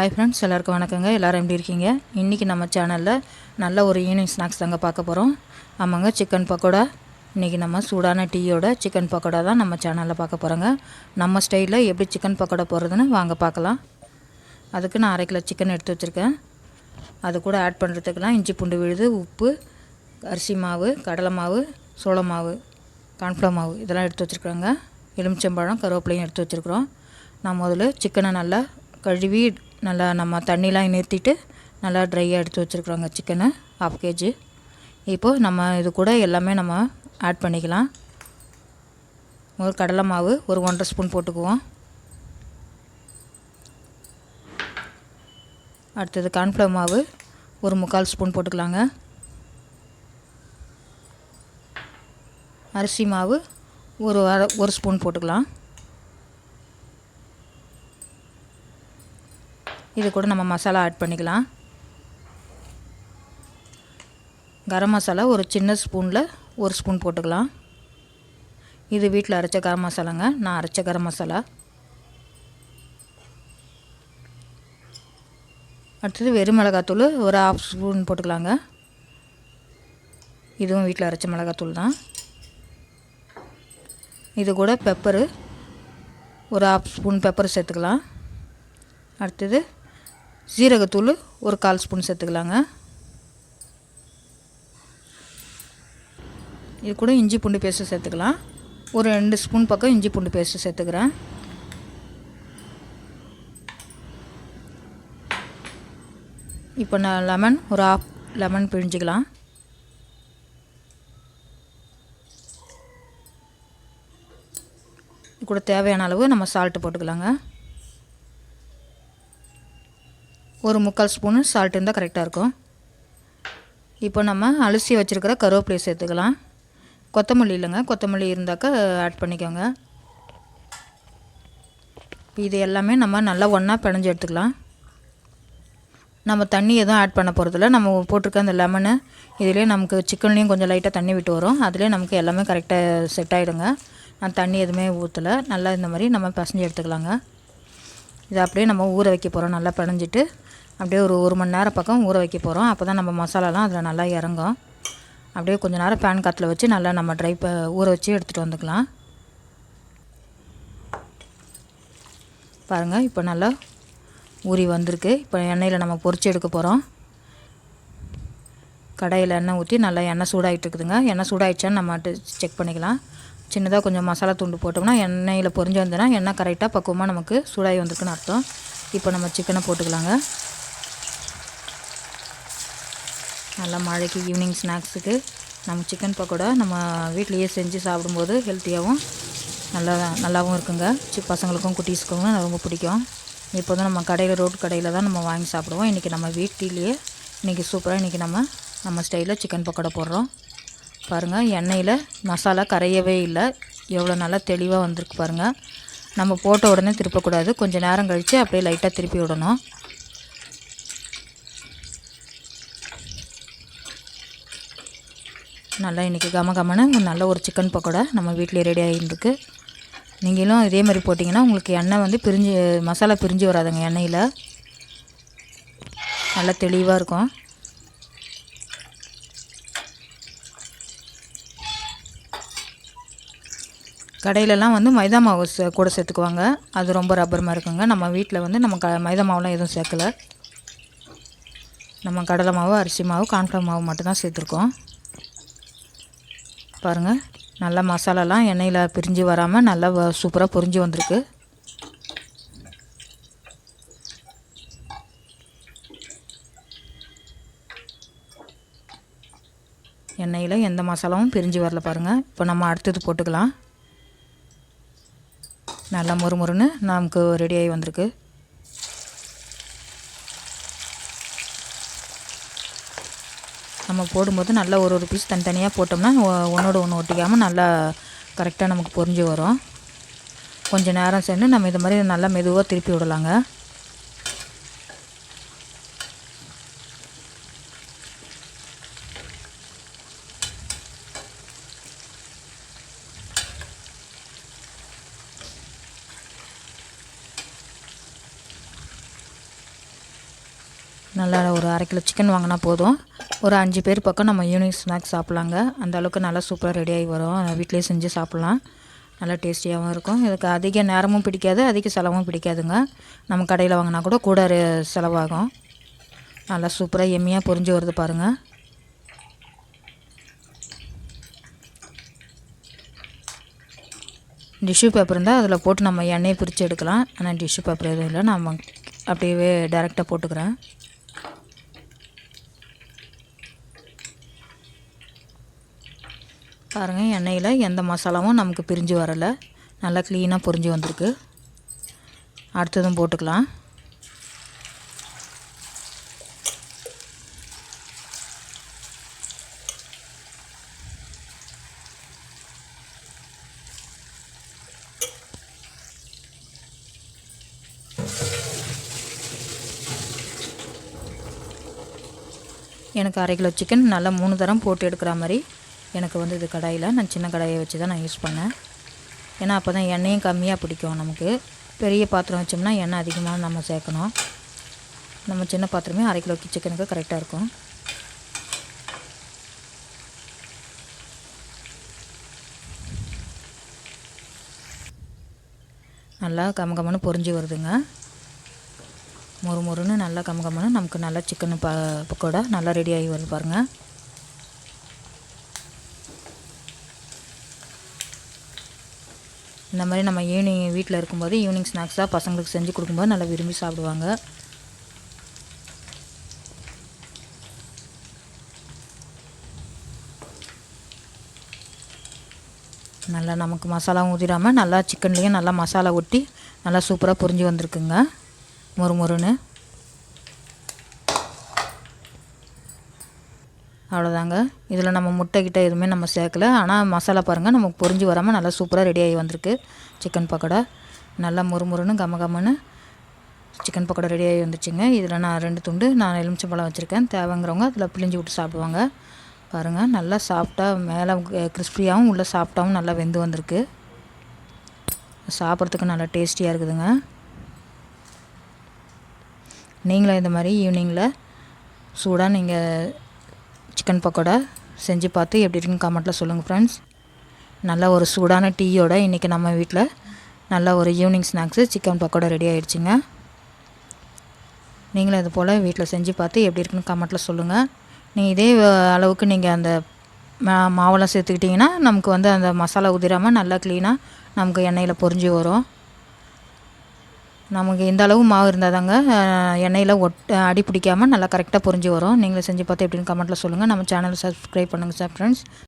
Hi friends எல்லாருக்கும் வணக்கங்க. எல்லோரும் எப்படி இருக்கீங்க? இன்றைக்கி நம்ம சேனலில் நல்ல ஒரு ஈவினிங் ஸ்நாக்ஸ் தாங்க பார்க்க போகிறோம் ஆமாங்க சிக்கன் பக்கோடா. இன்றைக்கி நம்ம சூடான டீயோட சிக்கன் பக்கோடா தான் நம்ம சேனலில் பார்க்க போகிறோங்க நம்ம ஸ்டைலில் எப்படி சிக்கன் பக்கோடா போடுறதுன்னு வாங்க பார்க்கலாம். அதுக்கு நான் அரை கிலோ சிக்கன் எடுத்து வச்சுருக்கேன். அது கூட ஆட் பண்ணுறதுக்கெல்லாம் இஞ்சி பூண்டு விழுது உப்பு அரிசி மாவு கடலை மாவு சோள மாவு கான்ஃப்ளவர் மாவு இதெல்லாம் எடுத்து வச்சுருக்குறோங்க எலுமிச்சம்பழம் கருவேப்பிலையும் எடுத்து வச்சுருக்குறோம். நான் முதல்ல சிக்கனை நல்லா கழுவி நல்லா நம்ம தண்ணிலாம் நிறுத்திட்டு நல்லா ட்ரையாக எடுத்து வச்சுருக்குறோங்க சிக்கனை ஹாஃப் கேஜி இப்போது நம்ம இது கூட எல்லாமே நம்ம ஆட் பண்ணிக்கலாம். ஒரு கடலை மாவு ஒரு ஒன்றரை ஸ்பூன் போட்டுக்குவோம். அடுத்தது கார்ன்ஃப்ளவர் மாவு ஒரு முக்கால் ஸ்பூன் போட்டுக்கலாங்க. அரிசி மாவு ஒரு ஒரு ஸ்பூன் போட்டுக்கலாம். இது கூட நம்ம மசாலா ஆட் பண்ணிக்கலாம். கரம் மசாலா ஒரு சின்ன ஸ்பூனில் ஒரு ஸ்பூன் போட்டுக்கலாம். இது வீட்டில் அரைச்ச கரம் மசாலாங்க. நான் அரைச்ச கரம் மசாலா. அடுத்தது வெறும் மிளகாத்தூள் ஒரு ஆஃப் ஸ்பூன் போட்டுக்கலாங்க. இதுவும் வீட்டில் அரைச்ச மிளகாத்தூள் தான். இது கூட பெப்பரு ஒரு ஆஃப் ஸ்பூன் பெப்பர் சேர்த்துக்கலாம். அடுத்தது ஜீரகத்தூள் ஒரு கால் ஸ்பூன் சேர்த்துக்கலாங்க. இது கூட இஞ்சி பூண்டு பேஸ்ட்டு சேர்த்துக்கலாம். ஒரு ரெண்டு ஸ்பூன் பக்கம் இஞ்சி பூண்டு பேஸ்ட்டு சேர்த்துக்கிறேன். இப்போ நான் லெமன் ஒரு ஆஃப் லெமன் பிழிஞ்சிக்கலாம். இது கூட தேவையான அளவு நம்ம சால்ட்டு போட்டுக்கலாங்க. ஒரு முக்கால் ஸ்பூனு சால்ட் இருந்தால் கரெக்டாக இருக்கும். இப்போ நம்ம அலசி வச்சுருக்கிற கருவேப்பிலையை சேர்த்துக்கலாம். கொத்தமல்லி இல்லைங்க. கொத்தமல்லி இருந்தாக்கா ஆட் பண்ணிக்கோங்க. இது எல்லாமே நம்ம நல்லா ஒன்றா பிணைஞ்சு எடுத்துக்கலாம். நம்ம தண்ணி எதுவும் ஆட் பண்ண போகிறதில்ல நம்ம போட்டிருக்க அந்த லெமனு இதிலே நமக்கு சிக்கன்லேயும் கொஞ்சம் லைட்டாக தண்ணி விட்டு வரும். அதிலே நமக்கு எல்லாமே கரெக்டாக செட் ஆகிடுங்க நான் தண்ணி எதுவுமே ஊற்றலை நல்லா இந்த மாதிரி நம்ம பசஞ்சு எடுத்துக்கலாங்க. இதை அப்படியே நம்ம ஊற வைக்க போகிறோம் நல்லா பிணைஞ்சிட்டு அப்படியே ஒரு ஒரு மணி நேரம் பக்கம் ஊற வைக்க போகிறோம் அப்போ தான் நம்ம மசாலாலாம் அதில் நல்லா இறங்கும். அப்படியே கொஞ்சம் நேரம் பேன் காற்றுல வச்சு நல்லா நம்ம ட்ரை ப ஊற வச்சு எடுத்துகிட்டு வந்துக்கலாம். பாருங்கள் இப்போ நல்லா ஊறி வந்திருக்கு. இப்போ எண்ணெயில் நம்ம பொறிச்சு எடுக்க போகிறோம் கடையில் எண்ணெய் ஊற்றி நல்லா எண்ணெய் சூடாகிட்டு இருக்குதுங்க. எண்ணெய் சூடாகிடுச்சான்னு நம்ம செக் பண்ணிக்கலாம். சின்னதாக கொஞ்சம் மசாலா துண்டு போட்டோம்னா எண்ணெயில் பொரிஞ்சு வந்ததுன்னா எண்ணெய் கரெக்டாக பக்குவமாக நமக்கு சூடாகி வந்திருக்குன்னு அர்த்தம். இப்போ நம்ம சிக்கனை போட்டுக்கலாங்க. நல்லா மழைக்கு ஈவினிங் ஸ்நாக்ஸுக்கு நம்ம சிக்கன் பக்கோடா நம்ம வீட்லேயே செஞ்சு சாப்பிடும்போது ஹெல்த்தியாகவும் நல்லா நல்லாவும் இருக்குங்க. சி பசங்களுக்கும் குட்டீஸுக்கும் ரொம்ப பிடிக்கும். இப்போ வந்து நம்ம கடையில் ரோட்டு கடையில் தான் நம்ம வாங்கி சாப்பிடுவோம். இன்றைக்கி நம்ம வீட்டிலேயே இன்றைக்கி சூப்பராக இன்றைக்கி நம்ம நம்ம ஸ்டைலில் சிக்கன் பக்கோடா போடுறோம். பாருங்கள் எண்ணெயில் மசாலா கரையவே இல்லை. எவ்வளோ நல்லா தெளிவாக வந்திருக்கு பாருங்கள் நம்ம போட்ட உடனே திருப்பக்கூடாது. கொஞ்சம் நேரம் கழித்து அப்படியே லைட்டாக திருப்பி விடணும். நல்லா இன்றைக்கி கம கமன்னு நல்ல ஒரு சிக்கன் பக்கோடா நம்ம வீட்டிலே ரெடி ஆகிருந்துருக்கு நீங்களும் இதே மாதிரி போட்டிங்கன்னா உங்களுக்கு எண்ணெய் வந்து பிரிஞ்சு மசாலா பிரிஞ்சு வராதுங்க எண்ணெயில். நல்லா தெளிவாக இருக்கும். கடையிலலாம் வந்து மைதா மாவு சே கூட சேர்த்துக்குவாங்க. அது ரொம்ப ரப்பர் மாதிரி இருக்குங்க. நம்ம வீட்டில் வந்து நம்ம க மைதா மாவுலாம் எதுவும் சேர்க்கலை. நம்ம கடலை மாவு அரிசி மாவு கான்ஃப்ளவர் மாவு மட்டும்தான் சேர்த்துருக்கோம். பாருங்கள் நல்லா மசாலாலாம் எண்ணெயில் பிரிஞ்சு வராமல் நல்லா சூப்பராக பொரிஞ்சு வந்திருக்கு. எண்ணெயில் எந்த மசாலாவும் பிரிஞ்சு வரல பாருங்கள் இப்போ நம்ம அடுத்தது போட்டுக்கலாம். நல்லா முறுமுறுன்னு நமக்கு ரெடியாகி வந்திருக்கு. நம்ம போடும்போது நல்லா ஒரு ஒரு பீஸ் தனித்தனியாக போட்டோம்னா ஒன்றோட ஒன்று ஒட்டிக்காமல் நல்லா கரெக்டாக நமக்கு பொறிஞ்சு வரும். கொஞ்சம் நேரம் சேர்ந்து நம்ம இது மாதிரி நல்லா மெதுவாக திருப்பி விடலாங்க. நல்லா ஒரு அரை கிலோ சிக்கன் வாங்கினா போதும். ஒரு அஞ்சு பேர் பக்கம் நம்ம ஈவினிங் ஸ்நாக்ஸ் சாப்பிட்லாங்க. அந்த அளவுக்கு நல்லா சூப்பராக ரெடியாகி வரும். வீட்டிலே செஞ்சு சாப்பிட்லாம். நல்லா டேஸ்டியாகவும் இருக்கும். இதுக்கு அதிக நேரமும் பிடிக்காது அதிக செலவும் பிடிக்காதுங்க. நம்ம கடையில் வாங்கினா கூட கூட ரெ- செலவாகும். நல்லா சூப்பராக எம்மியாக பொறிஞ்சு வருது பாருங்கள் டிஷ்யூ பேப்பர் இருந்தால் அதில் போட்டு நம்ம எண்ணெயை பிரித்து எடுக்கலாம். ஆனால் டிஷ்யூ பேப்பர் எதுவும் இல்லை. நம்ம அப்படியே டேரெக்டாக போட்டுக்கிறேன். பாருங்கள் எண்ணெயில் எந்த மசாலாவும் நமக்கு பிரிஞ்சு வரலை. நல்லா க்ளீனாக பொரிஞ்சு வந்திருக்கு. அடுத்ததும் போட்டுக்கலாம். எனக்கு அரை கிலோ சிக்கன் நல்லா மூணு தரம் போட்டு எடுக்கிற மாதிரி எனக்கு வந்து இது கடாயில். நான் சின்ன கடாயை வச்சு தான் நான் யூஸ் பண்ணேன். ஏன்னா அப்போ தான் எண்ணெயும் கம்மியாக பிடிக்கும் நமக்கு. பெரிய பாத்திரம் வச்சோம்னா எண்ணெய் அதிகமாக நம்ம சேர்க்கணும். நம்ம சின்ன பாத்திரமே அரை கிலோ சிக்கனுக்கு கரெக்டாக இருக்கும். நல்லா கமகமன்னு பொரிஞ்சு வருதுங்க. மொறு மொறுன்னு நல்லா கமகமன்னு நமக்கு நல்லா சிக்கன் ப பக்கோடா நல்லா ரெடி ஆகி வருது பாருங்கள் இந்த மாதிரி நம்ம ஈவினிங் வீட்டில் இருக்கும்போது ஈவினிங் ஸ்நாக்ஸாக பசங்களுக்கு செஞ்சு கொடுக்கும்போது நல்லா விரும்பி சாப்பிடுவாங்க. நல்லா நமக்கு மசாலாவும் ஊதிடாமல் நல்லா சிக்கன்லேயும் நல்லா மசாலா ஒட்டி நல்லா சூப்பராக பொரிஞ்சு வந்திருக்குங்க. மொறு மொறுன்னு. அவ்வளோதாங்க இதில் நம்ம முட்டை கிட்ட எதுவுமே நம்ம சேர்க்கல. ஆனால் மசாலா பாருங்கள் நமக்கு பொரிஞ்சு வராமல் நல்லா சூப்பராக ரெடி ஆகி வந்திருக்கு. சிக்கன் பக்கோடா. நல்லா முறுமுறுன்னு கம கமன்னு சிக்கன் பக்கோடா ரெடி ஆகி வந்துச்சுங்க. இதில் நான் ரெண்டு துண்டு நான் எலுமிச்சம்பழம் வச்சுருக்கேன். தேவைங்கிறவங்க அதில் பிழிஞ்சு விட்டு சாப்பிடுவாங்க. பாருங்கள் நல்லா சாஃப்டாக மேலே கிறிஸ்பியாகவும் உள்ளே சாஃப்டாகவும் நல்லா வெந்து வந்திருக்கு. சாப்பிட்றதுக்கு நல்லா டேஸ்டியாக இருக்குதுங்க. நீங்களும் இந்த மாதிரி ஈவினிங்கில் சூடாக நீங்கள் சிக்கன் பக்கோடா செஞ்சு பார்த்து எப்படி இருக்குன்னு கமெண்ட்டில் சொல்லுங்கள் ஃப்ரெண்ட்ஸ் நல்ல ஒரு சூடான டீயோட இன்றைக்கி நம்ம வீட்டில் நல்ல ஒரு evening snacks chicken pakoda ready ஆகிடுச்சிங்க நீங்களும் இது போல் வீட்டில் செஞ்சு பார்த்து எப்படி இருக்குன்னு கமெண்ட்டில் சொல்லுங்கள் நீங்கள் இதே அளவுக்கு நீங்கள் அந்த மா மாவெல்லாம் சேர்த்துக்கிட்டிங்கன்னா நமக்கு வந்து அந்த மசாலா உதிராமல் நல்லா க்ளீனாக நமக்கு எண்ணெயில் பொரிஞ்சு வரும். நமக்கு இந்த அளவு மாவு இருந்தால் தாங்க எண்ணெயில் ஒட் அடி பிடிக்காமல் நல்லா கரெக்டாக புரிஞ்சு வரும். நீங்களும் செஞ்சு பார்த்து எப்படின்னு கமெண்ட்டில் சொல்லுங்கள் நம்ம சேனலை சப்ஸ்கிரைப் பண்ணுங்கள் சார் ஃப்ரெண்ட்ஸ்